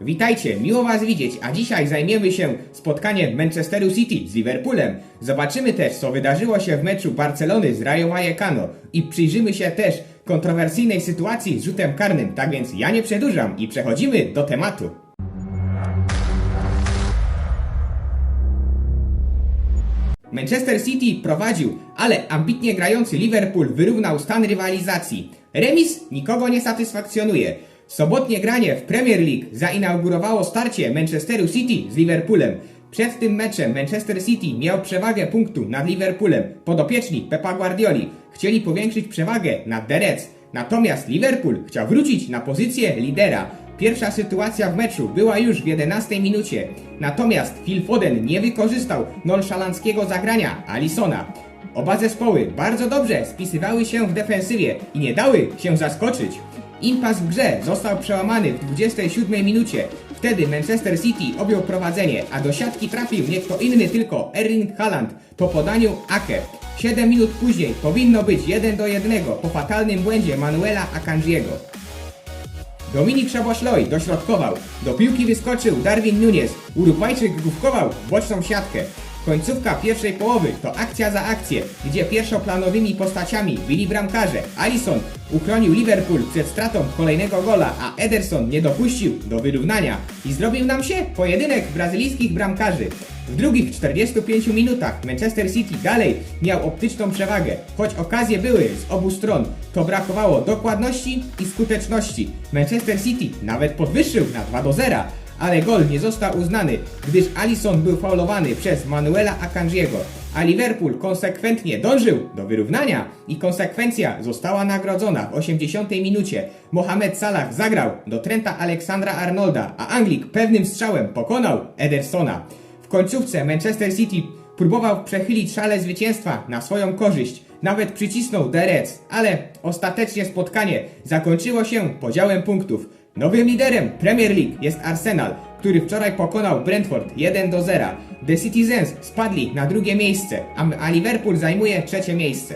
Witajcie, miło Was widzieć, a dzisiaj zajmiemy się spotkaniem Manchesteru City z Liverpoolem. Zobaczymy też, co wydarzyło się w meczu Barcelony z Rayo Vallecano i przyjrzymy się też kontrowersyjnej sytuacji z rzutem karnym. Tak więc ja nie przedłużam i przechodzimy do tematu. Manchester City prowadził, ale ambitnie grający Liverpool wyrównał stan rywalizacji. Remis nikogo nie satysfakcjonuje. Sobotnie granie w Premier League zainaugurowało starcie Manchesteru City z Liverpoolem. Przed tym meczem Manchester City miał przewagę punktu nad Liverpoolem. Podopieczni Pepa Guardioli chcieli powiększyć przewagę nad The Reds. Natomiast Liverpool chciał wrócić na pozycję lidera. Pierwsza sytuacja w meczu była już w 11 minucie. Natomiast Phil Foden nie wykorzystał nonszalanckiego zagrania Alisona. Oba zespoły bardzo dobrze spisywały się w defensywie i nie dały się zaskoczyć. Impas w grze został przełamany w 27 minucie. Wtedy Manchester City objął prowadzenie, a do siatki trafił nie kto inny tylko Erling Haaland po podaniu Ake. 7 minut później powinno być 1 do 1 po fatalnym błędzie Manuela Akanjiego. Dominik Szaboszloj dośrodkował. Do piłki wyskoczył Darwin Nunes. Urugwajczyk główkował w boczną siatkę. Końcówka pierwszej połowy to akcja za akcję, gdzie pierwszoplanowymi postaciami byli bramkarze. Alisson uchronił Liverpool przed stratą kolejnego gola, a Ederson nie dopuścił do wyrównania i zrobił nam się pojedynek brazylijskich bramkarzy. W drugich 45 minutach Manchester City dalej miał optyczną przewagę. Choć okazje były z obu stron, to brakowało dokładności i skuteczności. Manchester City nawet podwyższył na 2 do 0, ale gol nie został uznany, gdyż Alisson był faulowany przez Manuela Akanjiego, a Liverpool konsekwentnie dążył do wyrównania i konsekwencja została nagrodzona w 80 minucie. Mohamed Salah zagrał do Trenta Aleksandra Arnolda, a Anglik pewnym strzałem pokonał Edersona. W końcówce Manchester City próbował przechylić szale zwycięstwa na swoją korzyść. Nawet przycisnął Reds, ale ostatecznie spotkanie zakończyło się podziałem punktów. Nowym liderem Premier League jest Arsenal, który wczoraj pokonał Brentford 1 do 0. The Citizens spadli na drugie miejsce, a, Liverpool zajmuje trzecie miejsce.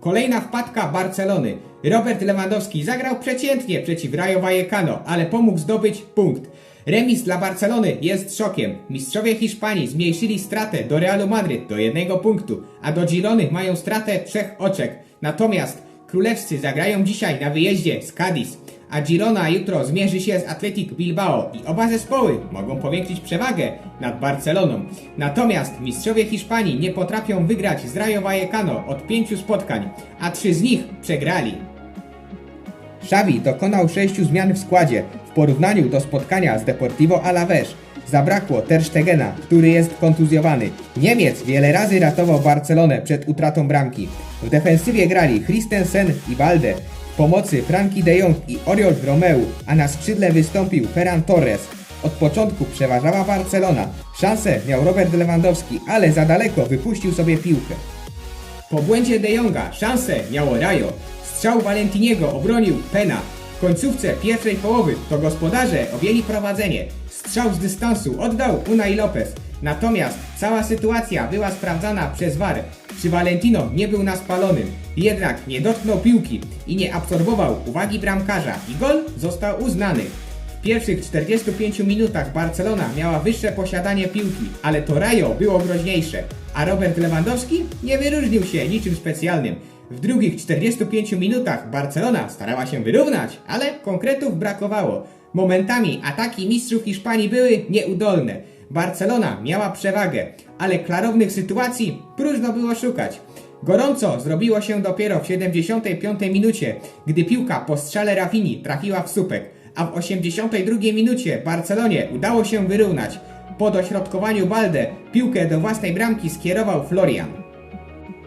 Kolejna wpadka Barcelony. Robert Lewandowski zagrał przeciętnie przeciw Rayo Vallecano, ale pomógł zdobyć punkt. Remis dla Barcelony jest szokiem. Mistrzowie Hiszpanii zmniejszyli stratę do Realu Madryt do jednego punktu, a do Girony mają stratę trzech oczek. Natomiast królewscy zagrają dzisiaj na wyjeździe z Cadiz, a Girona jutro zmierzy się z Athletic Bilbao i oba zespoły mogą powiększyć przewagę nad Barceloną. Natomiast mistrzowie Hiszpanii nie potrafią wygrać z Rayo Vallecano od pięciu spotkań, a trzy z nich przegrali. Xavi dokonał sześciu zmian w składzie w porównaniu do spotkania z Deportivo Alavés. Zabrakło Ter Stegena, który jest kontuzjowany. Niemiec wiele razy ratował Barcelonę przed utratą bramki. W defensywie grali Christensen i Balde. W pomocy Frankie de Jong i Oriol Romeu, a na skrzydle wystąpił Ferran Torres. Od początku przeważała Barcelona. Szansę miał Robert Lewandowski, ale za daleko wypuścił sobie piłkę. Po błędzie De Jonga szansę miało Rayo. Strzał Valentiniego obronił Pena. Końcówce pierwszej połowy to gospodarze objęli prowadzenie. Strzał z dystansu oddał Unai Lopez. Natomiast cała sytuacja była sprawdzana przez VAR. Czy Valentino nie był na spalonym, jednak nie dotknął piłki i nie absorbował uwagi bramkarza i gol został uznany. W pierwszych 45 minutach Barcelona miała wyższe posiadanie piłki, ale to Rayo było groźniejsze, a Robert Lewandowski nie wyróżnił się niczym specjalnym. W drugich 45 minutach Barcelona starała się wyrównać, ale konkretów brakowało. Momentami ataki mistrzów Hiszpanii były nieudolne. Barcelona miała przewagę, ale klarownych sytuacji próżno było szukać. Gorąco zrobiło się dopiero w 75 minucie, gdy piłka po strzale Rafini trafiła w słupek, a w 82 minucie Barcelonie udało się wyrównać. Po dośrodkowaniu Balde piłkę do własnej bramki skierował Florian.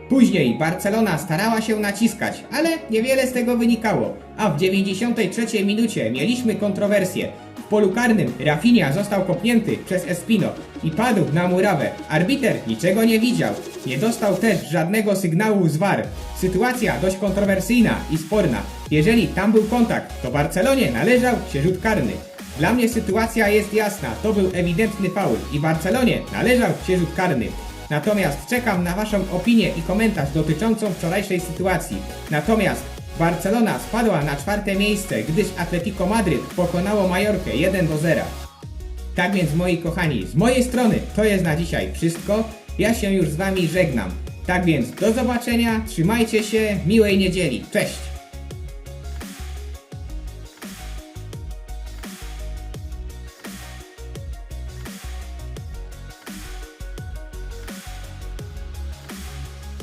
Później Barcelona starała się naciskać, ale niewiele z tego wynikało, a w 93 minucie mieliśmy kontrowersję. W polu karnym Rafinha został kopnięty przez Espino i padł na murawę. Arbiter niczego nie widział. Nie dostał też żadnego sygnału z VAR. Sytuacja dość kontrowersyjna i sporna. Jeżeli tam był kontakt, to Barcelonie należał się rzut karny. Dla mnie sytuacja jest jasna, to był ewidentny faul i Barcelonie należał się rzut karny. Natomiast czekam na Waszą opinię i komentarz dotyczącą wczorajszej sytuacji. Natomiast Barcelona spadła na czwarte miejsce, gdyż Atletico Madryt pokonało Majorkę 1 do 0. Tak więc moi kochani, z mojej strony to jest na dzisiaj wszystko. Ja się już z Wami żegnam. Tak więc do zobaczenia, trzymajcie się, miłej niedzieli, cześć!